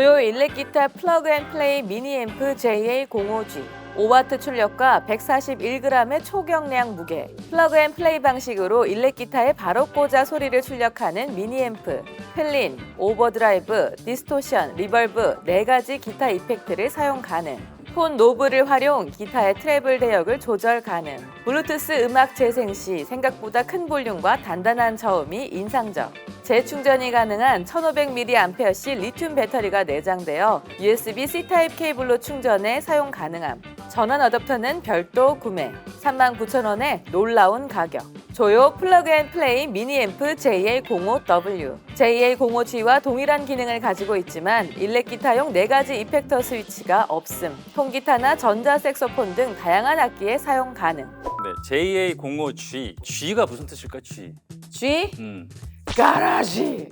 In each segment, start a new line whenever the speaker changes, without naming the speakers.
일렉 기타 플러그 앤 플레이 미니 앰프 JA05G 5와트 출력과 141g의 초경량 무게. 플러그 앤 플레이 방식으로 일렉 기타에 바로 꽂아 소리를 출력하는 미니 앰프. 플린, 오버드라이브, 디스토션, 리벌브 네 가지 기타 이펙트를 사용 가능 폰 노브를 활용 기타의 트래블 대역을 조절 가능. 블루투스 음악 재생 시 생각보다 큰 볼륨과 단단한 저음이 인상적. 재충전이 가능한 1500mAh 리튬 배터리가 내장되어 USB C 타입 케이블로 충전해 사용 가능함. 전원 어댑터는 별도 구매. 39,000원에 놀라운 가격. 조요 플러그 앤 플레이 미니 앰프 JA05W. JA05G와 동일한 기능을 가지고 있지만 일렉 기타용 네가지 이펙터 스위치가 없음. 통기타나 전자 색소폰 등 다양한 악기에 사용 가능.
네, JA05G. G가 무슨 뜻일까? G.
G
음.
가라지.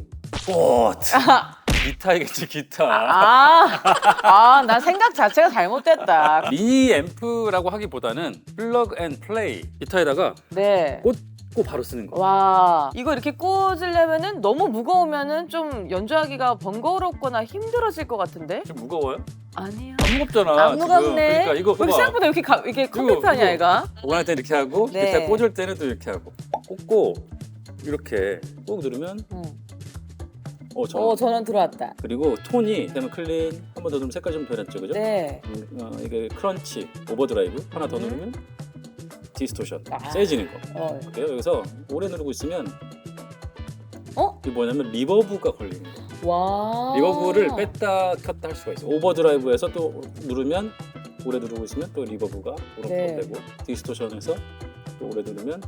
꽃. 기타이겠지, 기타.
아, 아, 나 생각 자체가 잘못됐다.
미니 앰프라고 하기보다는 플러그 앤 플레이. 기타에다가
네.
꽂고 바로 쓰는 거.
와, 이거 이렇게 꽂으려면은 너무 무거우면은 좀 연주하기가 번거롭거나 힘들어질 것 같은데?
좀 무거워요?
아니야.
안 무겁잖아.
안 무겁네.
그러니까 이거
왜 이렇게
봐봐.
생각보다 이렇게 가, 이게 아니야,
이거.
얘가?
원할 때 이렇게 하고
네.
기타 꽂을 때는 또 이렇게 하고 꽂고 이렇게 꾹 누르면
응.
어, 전
어, 전원 들어왔다.
그리고 톤이 그다음에 클린 한 번 더 누르면 색깔 좀 변했죠, 그죠?
네.
음, 어, 이게 크런치, 오버드라이브 하나 더
음.
누르면 디스토션,
아.
세지는 거.
어.
그래요. 여기서 오래 누르고 있으면
어?
이게 뭐냐면 리버브가 걸리는 거.
와.
리버브를 뺐다 켰다 할 수가 있어. 요 오버드라이브에서 또 누르면 오래 누르고 있으면 또 리버브가 오른쪽으로
네.
되고 디스토션에서 또 오래 누르면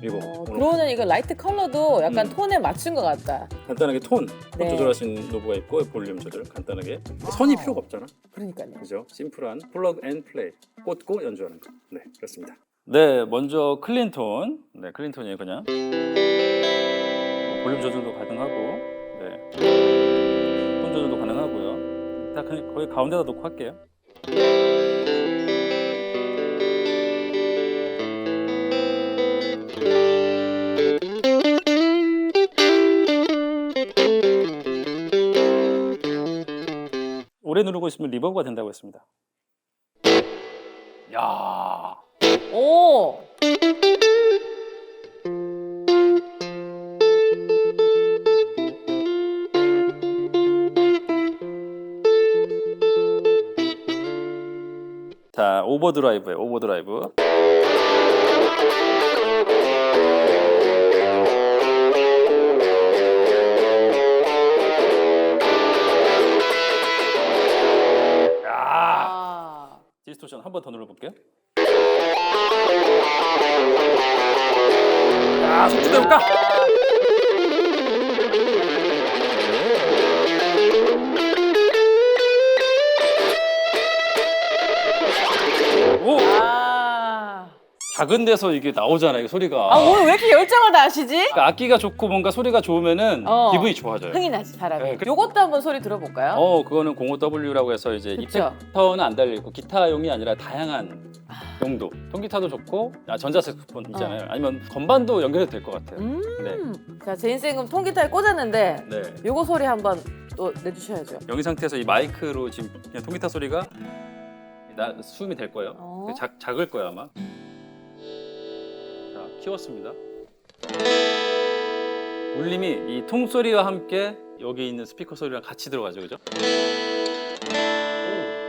리버브.
어,
오른쪽.
그러고는 이거 라이트 컬러도 약간
음.
톤에 맞춘 것 같다.
간단하게 톤, 톤
네.
조절할 수 있는 노브가 있고 볼륨 조절 간단하게 선이
아.
필요가 없잖아.
그러니까요.
그죠? 심플한 플러그 앤 플레이 꽂고 연주하는 거. 네, 그렇습니다. 네, 먼저 클린 톤. 네, 클린 톤이에요, 그냥. 볼륨 조절도 가능하고, 네. 톤 조절도 가능하고요. 딱 그냥 거의 가운데다 놓고 할게요. 오래 누르고 있으면 리버브가 된다고 했습니다. 야,
오.
자 오버드라이브에 오버드라이브. 한 번 더 눌러볼게요. 야, 속도 내볼까? 작은 데서 이게 나오잖아, 이 소리가.
아, 오늘 왜 이렇게 열정을 다 하시지?
그러니까 악기가 좋고 뭔가 소리가 좋으면
어.
기분이 좋아져요.
흥이 나지, 사람이.
네, 그-
요것도 한번 소리 들어볼까요?
어, 그거는 05W라고 해서 이제
그쵸.
이펙터는 안 달리고 기타용이 아니라 다양한 용도. 통기타도 좋고 아, 전자색소폰 있잖아요. 아니면 건반도 연결해도 될 것 같아요.
어. 음.
네.
자, 그럼 통기타에 꽂았는데
네.
요거 소리 한번 또 내주셔야죠.
여기 상태에서 이 마이크로 지금 그냥 통기타 소리가 나 수음이 될 거예요.
어.
작, 작을 거예요 아마. 자 키웠습니다. 울림이 이 통소리와 함께 여기 있는 스피커 소리랑 같이 들어가죠, 그죠? 오,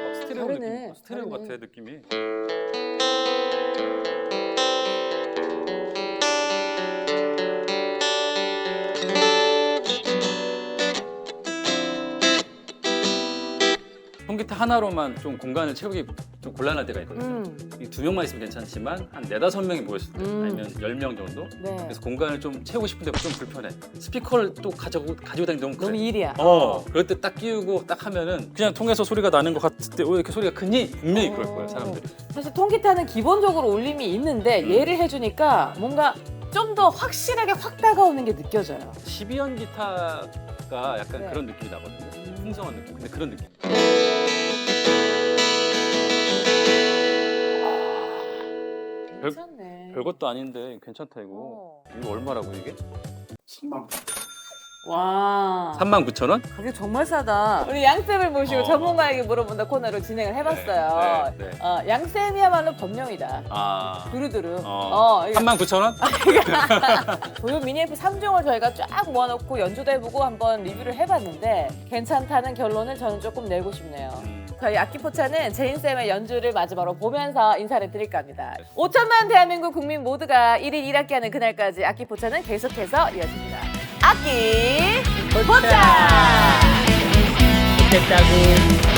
막 스테레오
다르네,
느낌, 스테레오
다르네.
같아 느낌이. 통기타 하나로만 좀 공간을 채우기 좀 곤란할 때가 있거든요.
음.
이 두 명만 있으면 괜찮지만 한 네다섯 명이 모였을 때
음.
아니면 열 명 정도
네.
그래서 공간을 좀 채우고 싶은데 좀 불편해 스피커를 또 가지고 가지고 다니기 너무 그래
너무 일이야.
어 그럴 때 딱 끼우고 딱 하면은 그냥 통해서 소리가 나는 것 같을 때 왜 이렇게 소리가 크니 분명히 그럴 거예요 사람들이
사실 통기타는 기본적으로 울림이 있는데
음.
얘를 해주니까 뭔가 좀 더 확실하게 확 다가오는 게 느껴져요.
12연 기타가 약간
네.
그런 느낌이 나거든요 풍성한 느낌 근데 그런 느낌 별것도 아닌데 괜찮다 이거
어.
이거 얼마라고 이게?
10만
와.
39,000원?
가격 정말 싸다. 우리 양쌤을 모시고
어.
전문가에게 물어본다 코너를 진행을 해봤어요.
네, 네, 네.
어, 양쌤이야말로 범령이다.
아.
두루두루.
어.
어, 이거
39,000원?
도요 미니앰프 3종을 저희가 쫙 모아놓고 연주도 해보고 한번 리뷰를 해봤는데 괜찮다는 결론을 저는 조금 내고 싶네요.
음.
저희 악기포차는 제인쌤의 연주를 마지막으로 보면서 인사를 드릴까 합니다. 5천만 대한민국 국민 모두가 1일 1학기 하는 그날까지 악기포차는 계속해서 이어집니다. 악기 포차!
좋겠다고.